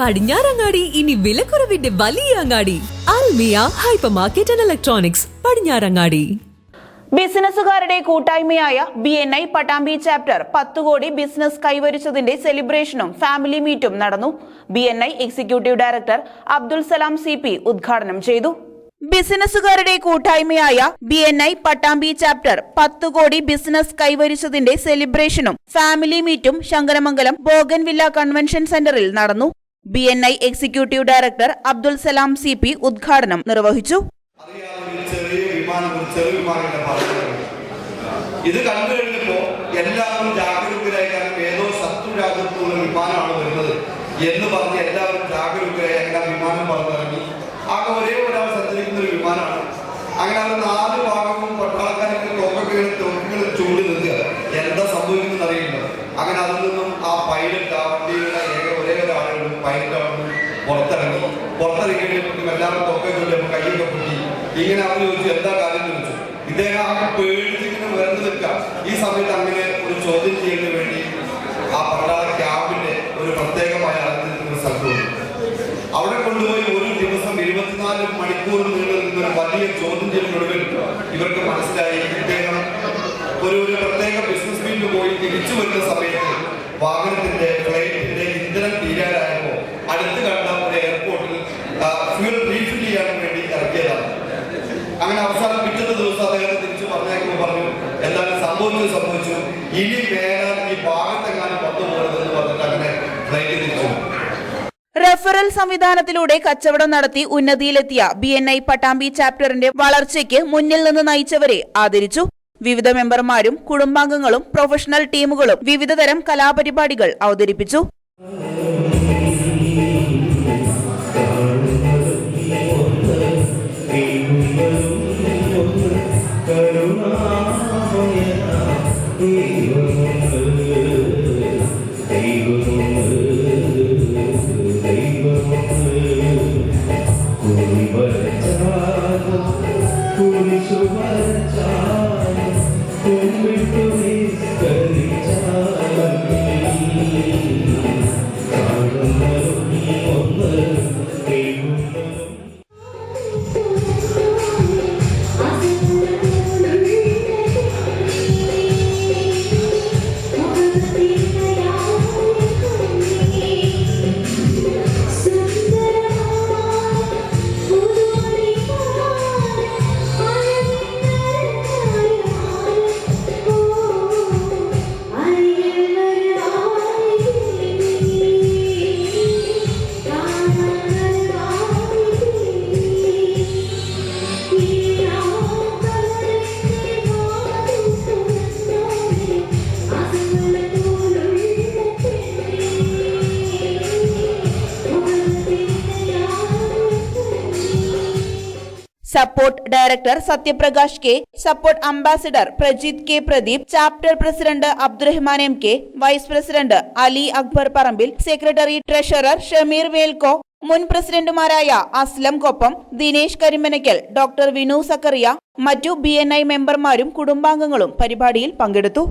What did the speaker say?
പടിഞ്ഞാറങ്ങാടി ഇനി വിലക്കുറവിന്റെ വലിയ അങ്ങാടി. Almiya hyper market and electronics Padinjarangadi. ബിസിനസ്സുകാരുടെ കൂട്ടായ്മയായ B N I Pattambi chapter പത്ത് കോടി ബിസിനസ് കൈവരിച്ചതിന്റെ സെലിബ്രേഷനും ഫാമിലി മീറ്റും നടന്നു. B N I executive director Abdul Salam C P ഉദ്ഘാടനം ചെയ്തു. ബിസിനസ്സുകാരുടെ കൂട്ടായ്മയായ B N I Pattambi chapter പത്ത് കോടി ബിസിനസ് കൈവരിച്ചതിന്റെ സെലിബ്രേഷനും ഫാമിലി മീറ്റും ശങ്കരമംഗലം ബോഗൻവില്ല കൺവെൻഷൻ സെന്ററിൽ നടന്നു. B N I executive director Abdul Salam C P ഉദ്ഘാടനം നിർവഹിച്ചു. ഇത് കണ്ടു കഴിഞ്ഞപ്പോ എല്ലാവരും ജാഗരൂകരായി കാരണം ഏതോ ശത്രുരാജ്യത്തുള്ള വിമാനമാണ് വരുന്നത് എന്ന് പറഞ്ഞ് എല്ലാവരും ജാഗരൂകരായി വിമാനം പറഞ്ഞിറങ്ങി ആകെ ഒരേ ഒരാൾ സഞ്ചരിക്കുന്ന ഒരു വിമാനമാണ്. അങ്ങനെ നാല് ഭാഗവും പട്ടാളക്കാരൊക്കെ തോക്കൊക്കെ തോക്കുകൾ ചൂണ്ടി നിൽക്കുക പുറത്തിറങ്ങിയപ്പോഴേക്കും എല്ലാവരും തൊക്കെ കയ്യൊക്കെ പൊട്ടി. ഇങ്ങനെ അവർ ചോദിച്ചു എന്താ കാര്യം? ചോദിച്ചു. ഇദ്ദേഹം ആ പേടിച്ചിങ്ങനെ വരണ്ടു നിൽക്കാം ഈ സമയത്ത് അങ്ങനെ ഒരു ചോദ്യം ചെയ്യുന്നതിന് വേണ്ടി ആ പട്ടാള ക്യാമ്പിന്റെ ഒരു പ്രത്യേകമായ അറിഞ്ഞിരിക്കുന്ന സ്ഥലത്തുണ്ട്. അവിടെ കൊണ്ടുപോയി ഒരു ദിവസം ഇരുപത്തിനാല് മണിക്കൂർ നീണ്ടു ഒരു വലിയ ചോദ്യം ചെയ്യലിനൊടുവിൽ ഇവർക്ക് മനസ്സിലായി. ഇദ്ദേഹം ഒരു ഒരു പ്രത്യേക ബിസിനസ് മീറ്റിൽ പോയി തിരിച്ചു വരുന്ന സമയത്ത് വാഹനത്തിന്റെ അവസാനം പിറ്റത്തെ ദിവസം അദ്ദേഹത്തെ തിരിച്ചു പറഞ്ഞേക്കുമ്പോൾ പറഞ്ഞു. എന്താണ് സംഭവിച്ചത് സംഭവിച്ചു. ഇനി വേണം ഈ ഭാഗത്തെങ്ങാനും വന്നു പോകരുതെന്ന് പറഞ്ഞിട്ട് അങ്ങനെ തിരിച്ചു. റഫറൽ സംവിധാനത്തിലൂടെ കച്ചവടം നടത്തി ഉന്നതിയിലെത്തിയ ബി എൻ ഐ പട്ടാമ്പി ചാപ്റ്ററിന്റെ വളർച്ചയ്ക്ക് മുന്നിൽ നിന്ന് നയിച്ചവരെ ആദരിച്ചു. വിവിധ മെമ്പർമാരും കുടുംബാംഗങ്ങളും പ്രൊഫഷണൽ ടീമുകളും വിവിധതരം കലാപരിപാടികൾ അവതരിപ്പിച്ചു. Support director Sathyaprakash K support ambassador Prajith K Pradeep chapter president Abdurahman M K vice president Ali Akbar Parambil secretary treasurer Shameer വേൽക്കോ മുൻ പ്രസിഡന്റുമാരായ അസ്ലം കൊപ്പം ദിനേശ് കരിമനക്കൽ ഡോക്ടർ വിനു സക്കറിയ മറ്റു ബി മെമ്പർമാരും കുടുംബാംഗങ്ങളും പരിപാടിയിൽ പങ്കെടുത്തു.